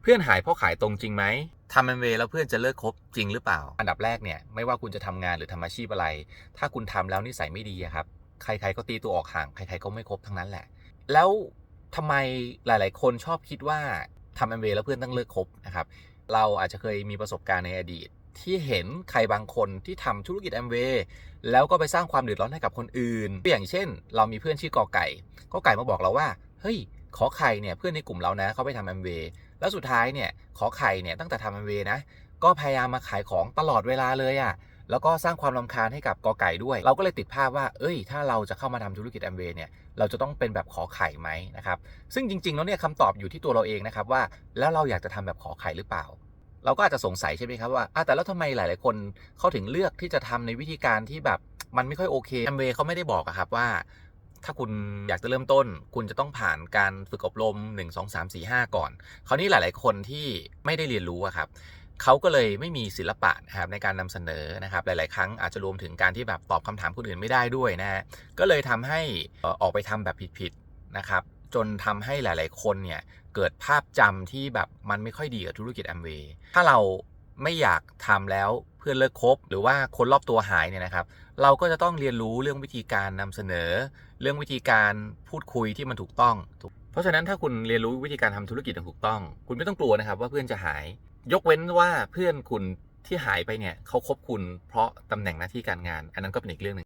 เพื่อนหายเพราะขายตรงจริงไหมทำแอมเวย์แล้วเพื่อนจะเลิกคบจริงหรือเปล่า อันดับแรกเนี่ยไม่ว่าคุณจะทำงานหรือทำอาชีพอะไร ถ้าคุณทำแล้วนิสัยไม่ดีครับ ใครๆก็ตีตัวออกห่าง ใครๆก็ไม่คบทั้งนั้นแหละ แล้วทำไมหลาย ๆ คนชอบคิดว่าทำแอมเวย์แล้วเพื่อนต้องเลิกคบนะครับ เราอาจจะเคยมีประสบการณ์ในอดีต ที่เห็นใครบางคนที่ทำธุรกิจแอมเวย์แล้วก็ไปสร้างความเดือดร้อนให้กับคนอื่น อย่างเช่น เรามีเพื่อนชื่อกอไก่กอไก่มาบอกเราว่า เฮ้ย ขอไข่เนี่ยเพื่อนในกลุ่มเรานะเขาไปทำแอมเวย์แล้วสุดท้ายเนี่ยขอไข่เนี่ยตั้งแต่ทำแอมเวย์นะก็พยายามมาขายของตลอดเวลาเลยอะ่ะแล้วก็สร้างความรำคาญให้กับกอไก่ด้วย เราก็เลยติดภาพว่า เอ้ย ถ้าเราจะเข้ามาทำธุรกิจแอมเวย์เนี่ย เราจะต้องเป็นแบบขอไข่ไหมนะครับ ซึ่งจริงๆ แล้วเนี่ยคำตอบอยู่ที่ตัวเราเองนะครับว่า แล้วเราอยากจะทำแบบขอไข่หรือเปล่า เราก็อาจจะสงสัยใช่ไหมครับว่าอะแต่แล้วทำไมหลายๆ คนเขาถึงเลือกที่จะทำในวิธีการที่แบบมันไม่ค่อยโอเคแอมเวย์เขาไม่ได้บอกอะครับว่า ถ้าคุณอยากจะเริ่มต้น คุณจะต้องผ่านการฝึกอบรม 1 2 3 4 5 ก่อน คราวนี้หลาย ๆ คนที่ไม่ได้เรียนรู้อะครับเขาก็เลยไม่มีศิลปะนะครับในการนำเสนอนะครับ หลาย ๆ ครั้งอาจจะรวมถึงการที่แบบตอบคำถามคนอื่นไม่ได้ด้วยนะฮะก็เลยทำให้ออออกไปทำแบบผิด ๆ นะครับจนทำให้หลาย ๆ คนเนี่ยเกิดภาพจำที่แบบมันไม่ค่อยดีกับธุรกิจแอมเวย์ถ้าเรา ไม่อยากทำแล้วเพื่อนเลิกคบ หรือว่าคนรอบตัวหายเนี่ยนะครับ เราก็จะต้องเรียนรู้เรื่องวิธีการนำเสนอ เรื่องวิธีการพูดคุยที่มันถูกต้อง เพราะฉะนั้นถ้าคุณเรียนรู้วิธีการทำธุรกิจอย่างถูกต้อง คุณไม่ต้องกลัวนะครับว่าเพื่อนจะหาย ยกเว้นว่าเพื่อนคุณที่หายไปเนี่ยเขาคบคุณเพราะตำแหน่งหน้าที่การงาน อันนั้นก็เป็นอีกเรื่องหนึ่ง